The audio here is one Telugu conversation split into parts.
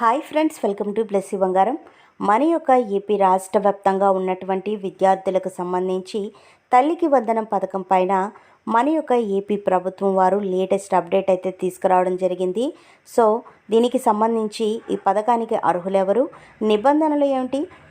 Hi friends welcome to Blessy Bangaram. మన యొక్క ఏపీ రాష్ట్ర వ్యాప్తంగా ఉన్నటువంటి విద్యార్థులకు సంబంధించి తల్లికి వందనం పథకం పైన మన యొక్క ఏపీ ప్రభుత్వం వారు లేటెస్ట్ అప్డేట్ అయితే తీసుకురావడం జరిగింది. సో దీనికి సంబంధించి ఈ పథకానికి అర్హులెవరు? నిబంధనలు ఏమిటి?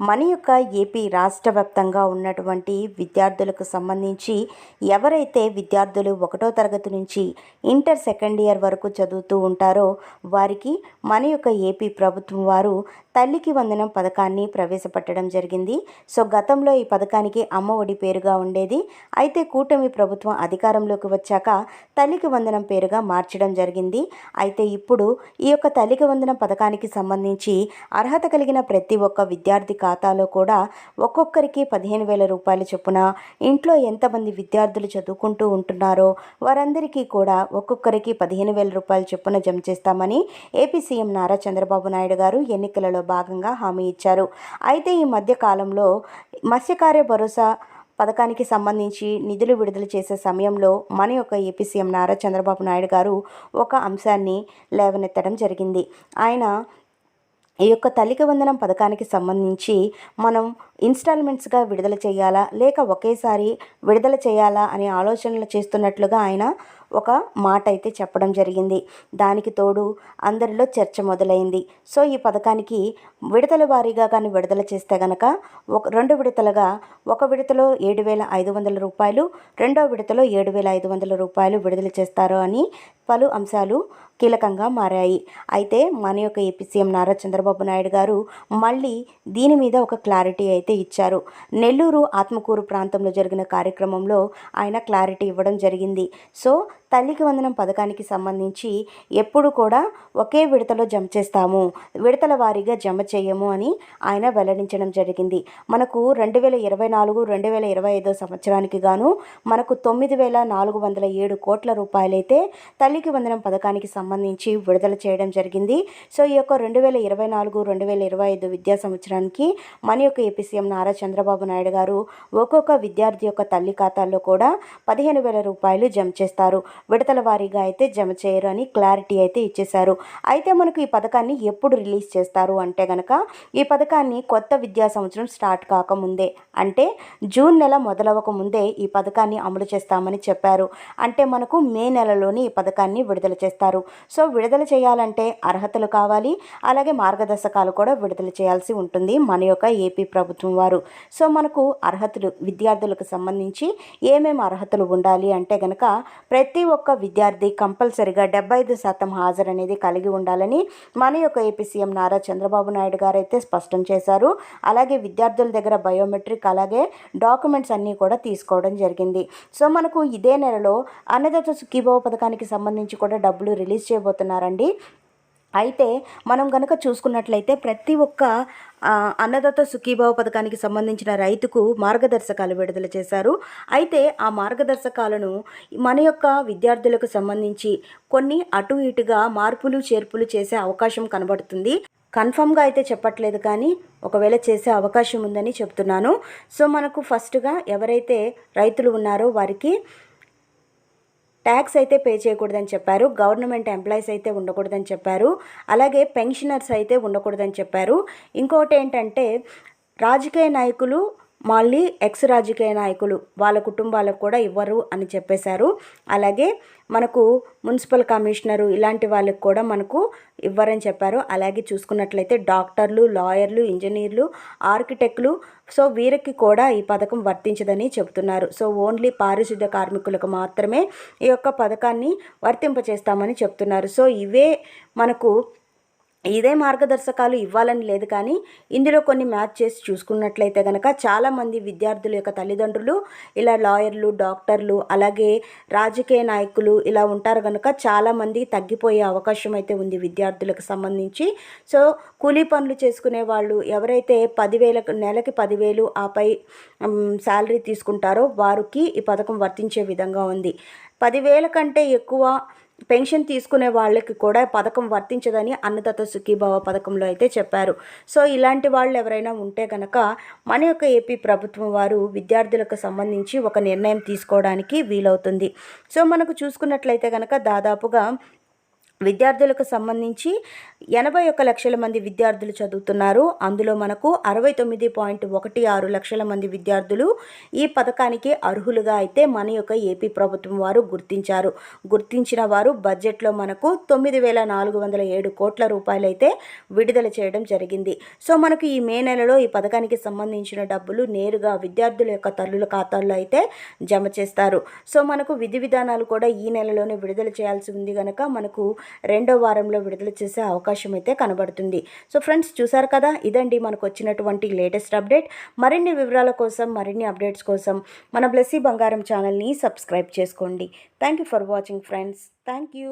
మన యొక్క ఏపీ రాష్ట్ర వ్యాప్తంగా ఉన్నటువంటి విద్యార్థులకు సంబంధించి ఎవరైతే విద్యార్థులు ఒకటో తరగతి నుంచి ఇంటర్ సెకండ్ ఇయర్ వరకు చదువుతూ ఉంటారో వారికి మన యొక్క ఏపీ ప్రభుత్వం వారు తల్లికి వందనం పథకాన్ని ప్రవేశపెట్టడం జరిగింది. సో గతంలో ఈ పథకానికి అమ్మ ఒడి పేరుగా ఉండేది. అయితే కూటమి ప్రభుత్వం అధికారంలోకి వచ్చాక తల్లికి వందనం పేరుగా మార్చడం జరిగింది. అయితే ఇప్పుడు ఈ యొక్క తల్లికి వందనం పథకానికి సంబంధించి అర్హత కలిగిన ప్రతి ఒక్క విద్యార్థి ఖాతాలో కూడా ఒక్కొక్కరికి పదిహేను వేల రూపాయల చొప్పున ఇంట్లో ఎంతమంది విద్యార్థులు చదువుకుంటూ ఉంటున్నారో వారందరికీ కూడా ఒక్కొక్కరికి పదిహేను వేల రూపాయల చొప్పున జమ చేస్తామని ఏపీ సీఎం నారా చంద్రబాబు నాయుడు గారు ఎన్నికలలో భాగంగా హామీ ఇచ్చారు. అయితే ఈ మధ్య కాలంలో మత్స్యకార్య భరోసా పథకానికి సంబంధించి నిధులు విడుదల చేసే సమయంలో మన యొక్క ఏపీ సీఎం నారా చంద్రబాబు నాయుడు గారు ఒక అంశాన్ని లేవనెత్తడం జరిగింది. ఆయన ఈ యొక్క తల్లికి వందనం పథకానికి సంబంధించి మనం ఇన్స్టాల్మెంట్స్గా విడుదల చేయాలా? లేక ఒకేసారి విడుదల చేయాలా? అనే ఆలోచనలు చేస్తున్నట్లుగా ఆయన ఒక మాట అయితే చెప్పడం జరిగింది. దానికి తోడు అందరిలో చర్చ మొదలైంది. సో ఈ పథకానికి విడతల వారీగా కానీ విడుదల చేస్తే గనక ఒక రెండు విడతలుగా ఒక విడతలో ఏడు వేల ఐదు వందల రూపాయలు రెండో విడతలో ఏడు వేల ఐదు వందల రూపాయలు విడుదల చేస్తారు అని పలు అంశాలు కీలకంగా మారాయి. అయితే మన యొక్క ఏపీ సీఎం నారా చంద్రబాబు నాయుడు గారు మళ్ళీ దీని మీద ఒక క్లారిటీ అయితే ఇచ్చారు. నెల్లూరు ఆత్మకూరు ప్రాంతంలో జరిగిన కార్యక్రమంలో ఆయన క్లారిటీ ఇవ్వడం జరిగింది. సో తల్లికి వందనం పథకానికి సంబంధించి ఎప్పుడు కూడా ఒకే విడతలో జమ చేస్తాము. విడతల వారీగా జమ చేయము అని ఆయన వెల్లడించడం జరిగింది. మనకు రెండు వేల ఇరవై నాలుగు రెండు వేల ఇరవై ఐదో సంవత్సరానికి గాను మనకు తొమ్మిది వేల నాలుగు వందల ఏడు కోట్ల రూపాయలైతే తల్లికి వందనం పథకానికి సంబంధించి విడుదల చేయడం జరిగింది. సో ఈ యొక్క రెండు వేల ఇరవై నాలుగు రెండు వేల ఇరవై ఐదు విద్యా సంవత్సరానికి మన యొక్క ఏపీ సీఎం నారా చంద్రబాబు నాయుడు గారు ఒక్కొక్క విద్యార్థి యొక్క తల్లి ఖాతాల్లో కూడా పదిహేను వేల రూపాయలు జమ చేస్తారు. విడతల వారీగా అయితే జమ చేయరు అని క్లారిటీ అయితే ఇచ్చేశారు. అయితే మనకు ఈ పథకాన్ని ఎప్పుడు రిలీజ్ చేస్తారు అంటే గనక ఈ పథకాన్ని కొత్త విద్యా సంవత్సరం స్టార్ట్ కాకముందే అంటే జూన్ నెల మొదలవక ముందే ఈ పథకాన్ని అమలు చేస్తామని చెప్పారు. అంటే మనకు మే నెలలోని ఈ పథకాన్ని విడుదల చేస్తారు. సో విడుదల చేయాలంటే అర్హతలు కావాలి అలాగే మార్గదర్శకాలు కూడా విడుదల చేయాల్సి ఉంటుంది మన యొక్క ఏపీ ప్రభుత్వం వారు. సో మనకు అర్హతలు విద్యార్థులకు సంబంధించి ఏమేమి అర్హతలు ఉండాలి అంటే కనుక ప్రతి ఒక్క విద్యార్థి కంపల్సరిగా డెబ్బై ఐదు శాతం హాజరు అనేది కలిగి ఉండాలని మన యొక్క ఏపీ సీఎం నారా చంద్రబాబు నాయుడు గారు అయితే స్పష్టం చేశారు. అలాగే విద్యార్థుల దగ్గర బయోమెట్రిక్ అలాగే డాక్యుమెంట్స్ అన్నీ కూడా తీసుకోవడం జరిగింది. సో మనకు ఇదే నెలలో అన్నదాత సుఖీభావ పథకానికి సంబంధించి కూడా డబ్బులు రిలీజ్ చేయబోతున్నారండి. అయితే మనం కనుక చూసుకున్నట్లయితే ప్రతి ఒక్క అన్నదాత సుఖీభావ పథకానికి సంబంధించిన రైతుకు మార్గదర్శకాలు విడుదల చేశారు. అయితే ఆ మార్గదర్శకాలను మన యొక్క విద్యార్థులకు సంబంధించి కొన్ని అటు ఇటుగా మార్పులు చేర్పులు చేసే అవకాశం కనబడుతుంది. కన్ఫామ్గా అయితే చెప్పట్లేదు కానీ ఒకవేళ చేసే అవకాశం ఉందని చెప్తున్నాను. సో మనకు ఫస్ట్గా ఎవరైతే రైతులు ఉన్నారో వారికి ట్యాక్స్ అయితే పే చేయకూడదని చెప్పారు. గవర్నమెంట్ ఎంప్లాయీస్ అయితే ఉండకూడదని చెప్పారు. అలాగే పెన్షనర్స్ అయితే ఉండకూడదని చెప్పారు. ఇంకోటి ఏంటంటే రాజకీయ నాయకులు మళ్ళీ ఎక్స్ రాజకీయ నాయకులు వాళ్ళ కుటుంబాలకు కూడా ఇవ్వరు అని చెప్పేశారు. అలాగే మనకు మున్సిపల్ కమిషనరు ఇలాంటి వాళ్ళకి కూడా మనకు ఇవ్వరని చెప్పారు. అలాగే చూసుకున్నట్లయితే డాక్టర్లు లాయర్లు ఇంజనీర్లు ఆర్కిటెక్ట్లు సో వీరికి కూడా ఈ పథకం వర్తించదని చెబుతున్నారు. సో ఓన్లీ పారిశుద్ధ్య కార్మికులకు మాత్రమే ఈ యొక్క పథకాన్ని వర్తింపచేస్తామని చెప్తున్నారు. సో ఇవే మనకు ఇదే మార్గదర్శకాలు ఇవ్వాలని లేదు కానీ ఇందులో కొన్ని మ్యాచ్ చేసి చూసుకున్నట్లయితే కనుక చాలామంది విద్యార్థుల యొక్క తల్లిదండ్రులు ఇలా లాయర్లు డాక్టర్లు అలాగే రాజకీయ నాయకులు ఇలా ఉంటారు కనుక చాలామంది తగ్గిపోయే అవకాశం అయితే ఉంది విద్యార్థులకు సంబంధించి. సో కూలీ పనులు చేసుకునే వాళ్ళు ఎవరైతే పదివేల నెలకి పదివేలు ఆపై శాలరీ తీసుకుంటారో వారికి ఈ పథకం వర్తించే విధంగా ఉంది. పదివేల కంటే ఎక్కువ పెన్షన్ తీసుకునే వాళ్ళకి కూడా పథకం వర్తించదని అన్నదాత సుఖీభావ పథకంలో అయితే చెప్పారు. సో ఇలాంటి వాళ్ళు ఎవరైనా ఉంటే కనుక మన యొక్క ఏపీ ప్రభుత్వం వారు విద్యార్థులకు సంబంధించి ఒక నిర్ణయం తీసుకోవడానికి వీలవుతుంది. సో మనకు చూసుకున్నట్లయితే కనుక దాదాపుగా విద్యార్థులకు సంబంధించి ఎనభై ఒక్క లక్షల మంది విద్యార్థులు చదువుతున్నారు. అందులో మనకు అరవై తొమ్మిది పాయింట్ ఒకటి ఆరు లక్షల మంది విద్యార్థులు ఈ పథకానికి అర్హులుగా అయితే మన యొక్క ఏపీ ప్రభుత్వం వారు గుర్తించారు. గుర్తించిన వారు బడ్జెట్లో మనకు తొమ్మిది వేల నాలుగు వందల ఏడు కోట్ల రూపాయలు అయితే విడుదల చేయడం జరిగింది. సో మనకు ఈ మే నెలలో ఈ పథకానికి సంబంధించిన డబ్బులు నేరుగా విద్యార్థుల యొక్క తల్లుల ఖాతాల్లో అయితే జమ చేస్తారు. సో మనకు విధి విధానాలు కూడా ఈ నెలలోనే విడుదల చేయాల్సి ఉంది కనుక మనకు రెండో వారంలో విడుదల చేసే అవకాశం అయితే కనబడుతుంది. సో ఫ్రెండ్స్ చూసారు కదా? ఇదండి మనకు వచ్చినటువంటి లేటెస్ట్ అప్డేట్. మరిన్ని వివరాల కోసం మరిన్ని అప్డేట్స్ కోసం మన బ్లెస్సీ బంగారం ఛానల్ని సబ్స్క్రైబ్ చేసుకోండి. Thank you for watching friends. Thank you